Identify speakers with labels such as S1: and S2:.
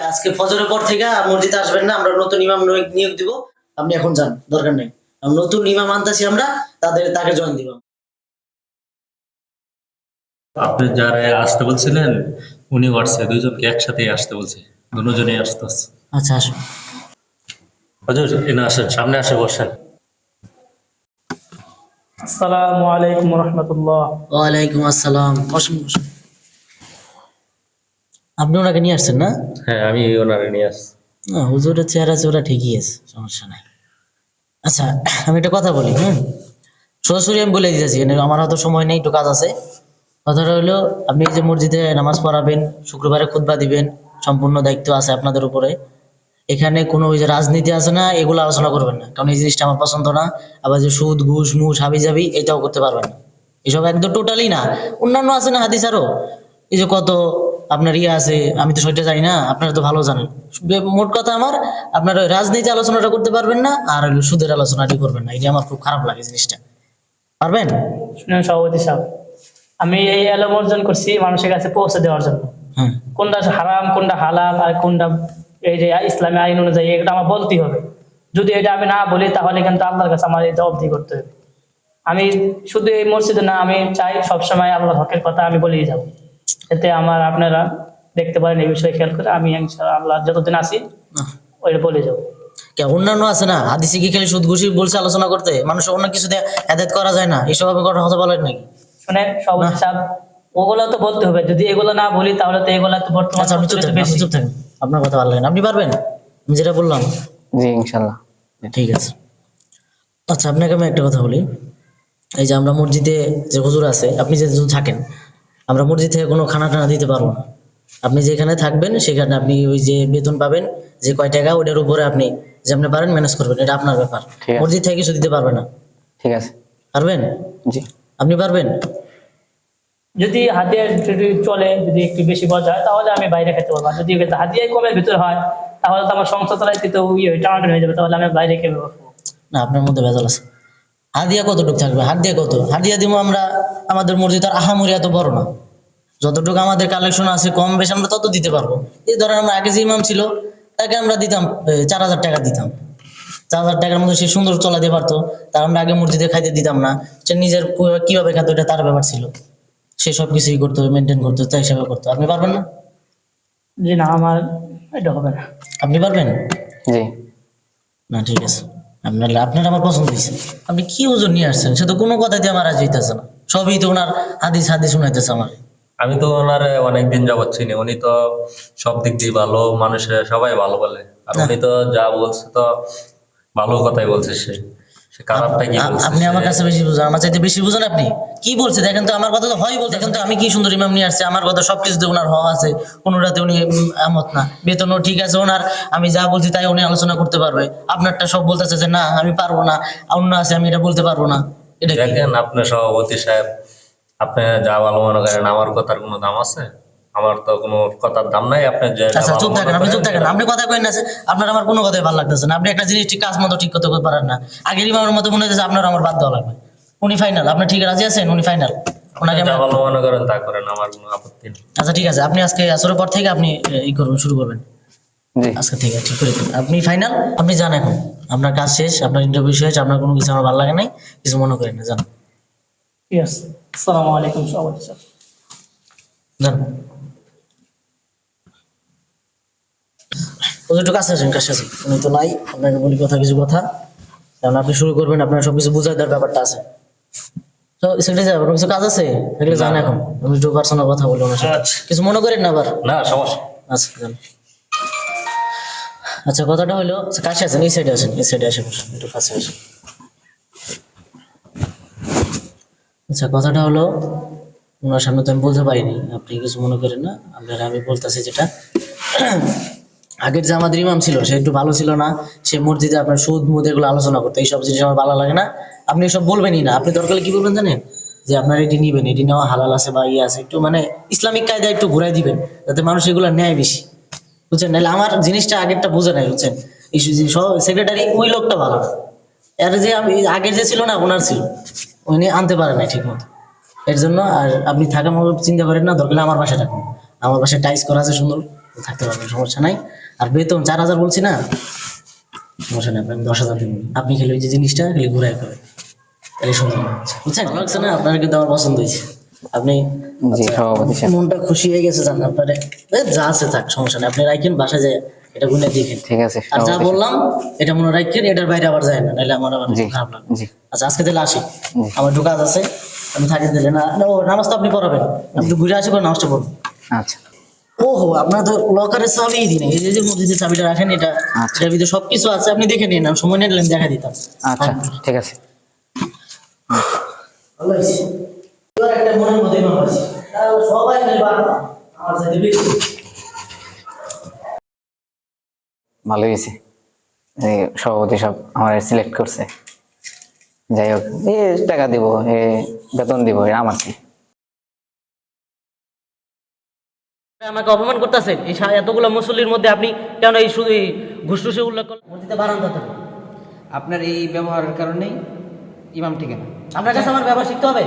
S1: আজকে ফজরের পর থেকে মসজিদে আসবেন না আমরা নতুন ইমাম নিয়োগ- দিব। আপনি এখন যান দরকার নেই। নতুন ইমাম আনতেছি আমরা তাদের তাকে জয়েন দিব।
S2: আপনি যারা আসতে বলছিলেন উনি আসছে দুইজনকে একসাথে আসতে বলছে। দুজনেই আসতে আসছে
S1: আচ্ছা আসুন।
S2: হজুর এনে আসেন সামনে আসে বসেন।
S3: আসসালামু আলাইকুম রহমতুল্লাহ।
S1: ওয়ালাইকুম আসসালাম। বসুন বসুন। আপনি ওনাকে নিয়ে আসছেন না?
S2: হ্যাঁ আমি ওনারে নিয়ে আসছি।
S1: না, হুজুরের চেহারা চেহারা ঠিকই আছে সমস্যা নাই। আচ্ছা আমি একটা কথা বলি হুম? সরাসরি আমি বলে দিতেছি আমার হয়তো সময় নেই একটু কাজ আছে। কথাটা হলো আপনি যে মসজিদে নামাজ পড়াবেন শুক্রবারে খুতবা দিবেন সম্পূর্ণ দায়িত্ব আছে আপনাদের উপরে। এখানে কোনো ওই যে রাজনীতি আছে না এগুলো আলোচনা করবেন না। কারণ এই জিনিসটা আমার পছন্দ না। আবার যে সুদ ঘুষ মুস হাবি যাবি এটাও করতে পারবেন না। এসব একদম টোটালি না। অন্যান্য আছে না হাদিস আরও এই যে কত আপনার ইয়ে আছে আমি তো সেটা জানি না আপনারা তো ভালো জানেন। মোট কথা আমার আপনার ওই রাজনীতি আলোচনাটা করতে পারবেন না আর সুদের আলোচনাটি করবেন না। এটা আমার খুব খারাপ লাগে জিনিসটা। পারবেন?
S3: শুনেন সভাপতি সাহেব আমি এই এলম অর্জন করছি মানুষের কাছে পৌঁছে দেওয়ার জন্য।
S1: হ্যাঁ।
S3: কোনটা হারাম কোনটা হালাল আর কোনটা এই যে ইসলামী আইন অনুযায়ী এটা আমার বলতেই হবে। যদি এটা আমি না বলি তাহলে কিন্তু আল্লাহর কাছে আমার এই জবাবদি করতে হবে। আমি শুধু এই মসজিদে না আমি চাই সবসময় আল্লাহর হকের কথা আমি বলেই যাব। এতে আমার আপনারা দেখতে পারেন এই বিষয়ে খেয়াল করে আমি আল্লাহ যতদিন আসি ওইটা বলে যাব।
S1: কে অন্যান্য আছে না? হাদিসে কি খালি সুদ ঘুষি বলছে আলোচনা করতে? মানুষ অন্য কিছু হেদায়ত করা যায় না। এইসব আপনি কথা কথা বলেন নাকি?
S3: শুনেন সাহেব ওগুলো তো বলতে হবে। যদি এগুলো না বলি তাহলে তো এগুলো তো বর্তমান
S1: আচ্ছা আপনি চুপ থাকেন চুপ থাকেন। আপনার কথা ভালো লাগে না। আপনি পারবেন? আমি যেটা বললাম।
S4: জি ইনশাল্লাহ
S1: ঠিক আছে। আচ্ছা আপনাকে আমি একটা কথা বলি। এই যে আমরা মসজিদে যে হুজুর আছে আপনি যে থাকেন আমরা মসজিদ থেকে কোনো খানা টানা দিতে পারব না। আপনি যেখানে থাকবেন সেখানে আপনি ওই যে বেতন পাবেন যে কয় টাকা ওটার উপরে আপনি যে আপনি পারেন ম্যানেজ করবেন। এটা আপনার ব্যাপার।
S4: ঠিক আছে।
S1: মসজিদ থেকে কিছু দিতে পারবে না।
S4: ঠিক আছে।
S1: পারবেন?
S4: জি।
S1: আপনি পারবেন?
S3: যদি হাতিয়ার যদি চলে যদি একটু বেশি বড় তাহলে আমি বাইরে খেতে পারব। আর যদি হাতিয়ার কমের ভিতরে হয় তাহলে তো আমার চালাইতে তো ইয়ে টানাটানি হয়ে যাবে তাহলে আমি বাইরে খেতে পারব
S1: না আপনার মধ্যে ভেজাল আছে। হাদিয়া কতটুকু থাকবে? হাদিয়া কত? হাদিয়া দিব আমরা আমাদের মসজিদ আর আহামরি এত বড় না। যতটুকু আমাদের কালেকশন আছে কম বেশি আমরা তত দিতে পারব। এই ধরেন আমরা আগে যে ইমাম ছিল তাকে আমরা দিতাম চার হাজার টাকা দিতাম। চার হাজার টাকার মধ্যে সে সুন্দর চলাতে পারতো তার আমরা আগে মসজিদে খাইতে দিতাম না। সে নিজের কীভাবে খাতো এটা তার ব্যাপার ছিল। সে সব কিছুই করতো মেনটেন করতো তাই হিসাবে করতো। আপনি পারবেন না?
S3: জি না আমার এটা হবে না।
S1: আপনি পারবেন?
S4: জি।
S1: না ঠিক আছে। আপনার আপনার আমার পছন্দ হয়েছে। আপনি কি ওজন নিয়ে আসছেন? সে তো কোনো কথাতে আমার রাজি হইতেছে না। সবই তো ওনার হাদিস হাদিস শোনাইতেছে আমার।
S2: আমি তো ওনার অনেকদিন যাবত চিনি। উনি তো সব দিক দিয়ে ভালো মানুষের সবাই ভালো বলে। আর উনি তো যা বলছে তো ভালো কথাই বলছে সে।
S1: আপনি আমার কাছে বেশি বুঝেন আমার চাইতে বেশি বুঝেন আপনি? কি বলছে? দেখেন তো আমার কথা তো হয় দেখেন তো আমি কি সুন্দর ইমাম নিয়ে আসছে আমার কথা ওনার হওয়া আছে। কোনোটাতে উনি আমত না। বেতনও ঠিক আছে ওনার আমি যা বলছি তাই উনি আলোচনা করতে পারবে। আপনারটা সব বলতেছে যে না আমি পারব না। অন্য আছে আমি এটা বলতে পারব না। এটা?
S2: দেখেন আপনার সভাপতি সাহেব আপনি যা ভালো মনে করেন আমার কথার কোনো দাম আছে? আমার তো কোনো কথার দাম নাই আপনি যে
S1: আচ্ছা চুপ থাকেন আপনি চুপ থাকেন। আপনি কথা কইন না আপনার আমার কোনো কথাই ভালো লাগতেছে না। আপনি একটা জিনিস ঠিক কাজ মতো ঠিক করতে পারেন না। আগের ইমামের মতো মনে হচ্ছে আপনার আমার বাদ দেওয়া লাগবে। উনি ফাইনাল আপনি ঠিক রাজি আছেন? উনি ফাইনাল ওনাকে
S2: ভালো মনে করেন তা করেন আমার কোনো আপত্তি নেই।
S1: আচ্ছা ঠিক আছে। আপনি আজকে আসরের পর থেকে আপনি ই করবেন শুরু করবেন।
S4: জি।
S1: আজকে থেকে ঠিক করে আপনি ফাইনাল আপনি যান এখন। আপনার কাজ শেষ আপনার ইন্টারভিউ শেষ আপনার কোনো কিছু আমার ভালো লাগে নাই কিছু মনে করেন না যান।
S3: আছে আসসালামু আলাইকুম
S1: যান ওদের একটু কাছে আসেন কাছে আসেন উনি তো নাই আপনাকে বলি কথা কিছু কথা। কারণ আপনি শুরু করবেন আপনার সবকিছু বুঝাই দেওয়ার ব্যাপারটা আছে। তো সেক্রেটারি সাহেব আপনার কিছু কাজ আছে? সেগুলো জান এখন। আমি একটু পার্সোনাল কথা বলি ওনার সাথে।
S2: আচ্ছা।
S1: কিছু মনে করেন না আবার?
S2: না সমস্যা।
S1: আচ্ছা যান আচ্ছা কথাটা হলো কাছে আছেন? এই সাইডে আছেন এই সাইডে আসেন। একটু কাছে আসেন। আচ্ছা কথাটা হলো, ওনার সামনে তো আমি বলতে পারিনি, আপনি কিছু মনে করেন না, আপনারা আমি বলতেছি যেটা। আগের যে আমাদের ইমাম ছিল, সে একটু ভালো ছিল না, সে মসজিদে আপনার সুদ, মুদ এগুলো আলোচনা করতো, এইসব জিনিস আমার ভালো লাগে না। আপনি এসব বলবেনই না, আপনি দরকার কি বলবেন জানেন? যে আপনার এটি নিবেন, এটি নেওয়া হালাল আছে বা ইয়ে আছে, একটু মানে ইসলামিক কায়দা একটু ঘুরাই দিবেন, যাতে মানুষ এগুলো নেয় বেশি। বুঝছেন? নাহলে আমার জিনিসটা আগেরটা বুঝে নাই, বুঝছেন? সেক্রেটারি ওই লোকটা ভালো না। এর যে আমি আগের যে ছিল না, ওনার ছিল। উনি আনতে পারে নাই ঠিক মতো এর জন্য আর আপনি থাকা মতো চিন্তা করেন না দরকার আমার বাসায় থাকুন। আমার বাসায় টাইস করা আছে সুন্দর থাকতে পারবেন সমস্যা নাই। আর বেতন চার হাজার বলছি না সমস্যা নেই আপনি দশ হাজার দেবেন আপনি খেলে ওই যে জিনিসটা খেলে ঘুরাই করে। তাহলে সুন্দর বুঝছেন? ভালো লাগছে না আপনার কিন্তু আমার পছন্দ হয়েছে। আপনি মনটা খুশি হয়ে গেছে জান আপনার। যা আছে থাক সমস্যা নেই। আপনি রাখেন বাসায় যায় এটা গুনে দেখেন
S4: ঠিক আছে
S1: আর যা বললাম এটা মনে রাখেন এটার বাইরে আবার যায় না নাহলে আমার আবার খারাপ লাগে
S4: জি।
S1: আচ্ছা আজকে তাহলে আসি। আমার একটু আছে আমি থাকি তাহলে। না ও নামাজ তো আপনি পড়াবেন। আপনি ঘুরে আসি করে নামাজটা পড়ুন
S4: আচ্ছা।
S1: ওহো আপনার তো লকারের চাবি দিন এই যে যে চাবিটা রাখেন এটা
S4: আচ্ছা।
S1: এটার ভিতরে সবকিছু আছে আপনি দেখে নিন আমি সময় নিলে আমি দেখা দিতাম।
S4: আচ্ছা ঠিক আছে।
S1: ভালো হয়েছে। একটা মনের মধ্যে ইমাম আছে। তাহলে সবাই মিলে আমার সাথে বেশি
S4: ভালো হয়েছে। সভাপতি সব আমার সিলেক্ট করছে। যাই হোক এ টাকা দিব এ বেতন দিব এ আমার কি।
S1: আমাকে অপমান করতেছেন? এই এতগুলো মুসল্লির মধ্যে আপনি কেন এই শুধু এই ঘুষটুসে উল্লেখ করলেন মসজিদে বারান্দা তো।
S5: আপনার এই ব্যবহারের কারণেই ইমাম ঠিকানা।
S1: আপনার কাছে আমার ব্যবহার শিখতে হবে?